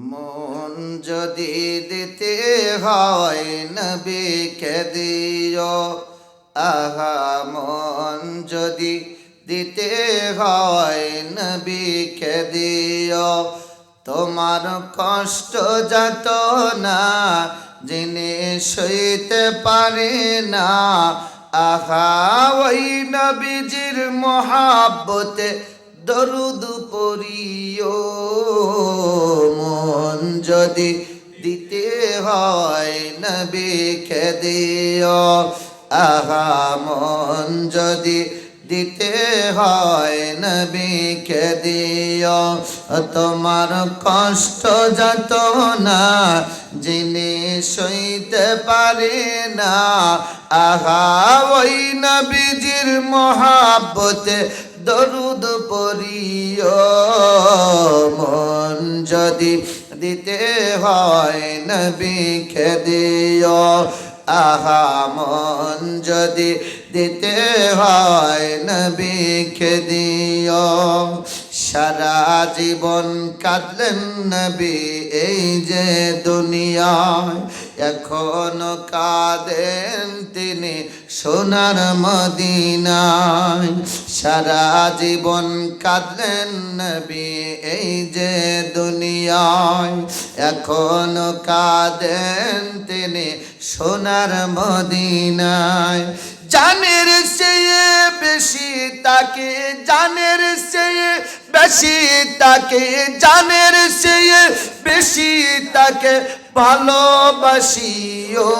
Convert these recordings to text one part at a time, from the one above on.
মন যদি দিতে হয় নবীকে দিও। আহা, মন যদি দিতে হয় নবীকে দিও। তোমার কষ্ট যত না যিনি সইতে পারে না। আহা, ওই নবীজির মহাব্বতে দরুদ পড়িও। যদি দিতে হয় নবীকে দিও। আহা, মন যদি দিতে হয় নবীকে দিও। তোমার কষ্ট যত না, যিনি সইতে পারে না। আহা, ওই নবীজির মহাব্বতে দরুদ পড়িও। মন যদি দিতে হয় নবীকে দিও। আহা, মন যদি দিতে হয় নবীকে দিও। সারা জীবন কাঁদলেন নবী এই যে দুনিয়ায়। এখনও কাঁদেন তিনি সোনার মদিনায় সারা জীবন কাঁদলেন নবী এই যে দুনিয়ায়। এখনও কাঁদেন তিনি সোনার মদিনায়। জানের চেয়ে বেশি তাকে, জানের চেয়ে বেশি তাকে, জানের চেয়ে বেশি তাকে ভালোবাসিও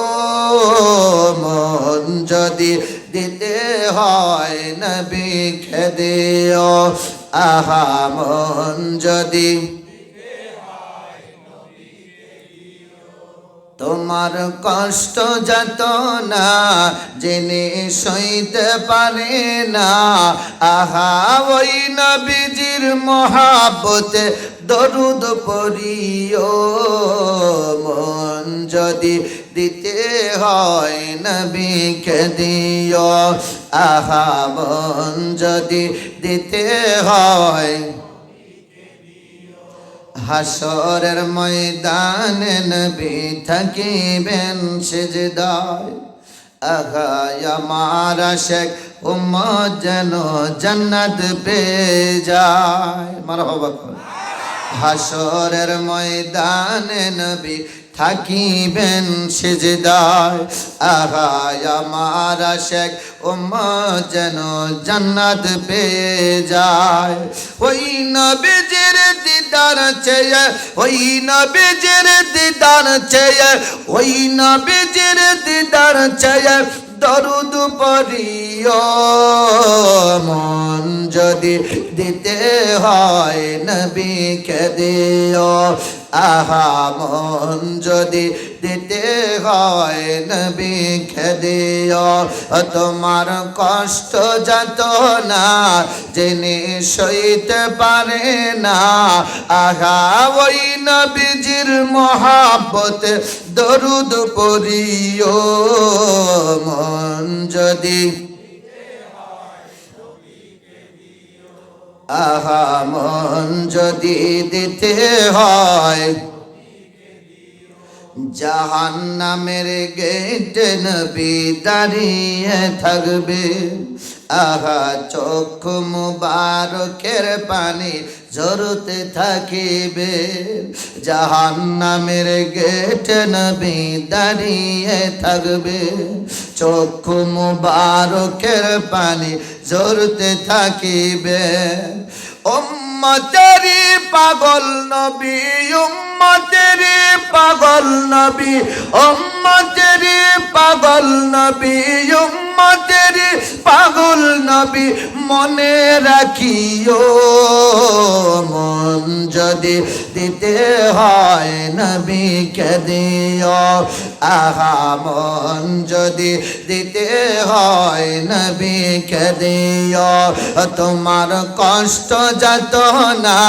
মন যদি দিতে হয় নবী খেদিও আহা মন যদি তোমার কষ্ট যত না জেনে সইতে পারে না। আহা, ওই নবীজির মহাবতে দরুদ পড়িও। মন যদি দিতে হয় নবীকে দিও। আহা, মন যদি দিতে হয় হাসরের ময়দানে নবী থাকিবেন সেজদায় আগায় আমার শেখ উম্মত যেন জান্নাত পেয়ে যায় মারহাবা। হাসরের ময়দানে নবী থাকিবেন সেজদায়। আগায় আমার শেখ উম্মত যেন জান্নাত পেয়ে যায়। ওই নবীজির দিদার চেয়ে, ওই নবীজির দিদার চেয়ে, ওই নবীজির দিদার চেয়ে দরুদ পড়িও। মন যদি দিতে হয় নবীকে দিও। আহা মন যদি দিতে হয় নবীকে দিও। তোমার কষ্ট যত না যিনি সইতে পারে না। আহা ওই নবীজির মহাব্বতে দরুদ পড়িও। মন যদি আহা মন যদি দিতে হয় জাহান নামের গেট নবী দাঁড়িয়ে থাকবে। আহা চোখ মুবারকের পানি জরুতে থাকিবে জাহান নামের গেট নবী দাঁড়িয়ে থাকবে। চক্ষু মুবারকের পানি জরুতে থাকিবে। উম্মতেরি পাগল নবী উম্মতেরি পাগল নবী উম্মতেরি পাগল নবী, উম্মতেরি পাগল নবী, মনে রাখিও, মন যদি দিতে হয় নবীকে দিও। আহা, মন যদি দিতে হয় নবীকে দিও। তোমার কষ্ট যত না,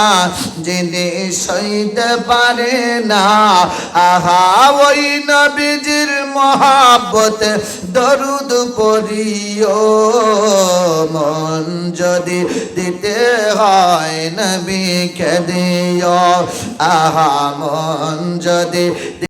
যিনি সইতে পারে না, আহা, ওই নবী নবীজির মহাব্বত দরুদ পড়িও। মন যদি দিতে হয় নবী দিও। আহা মন যদি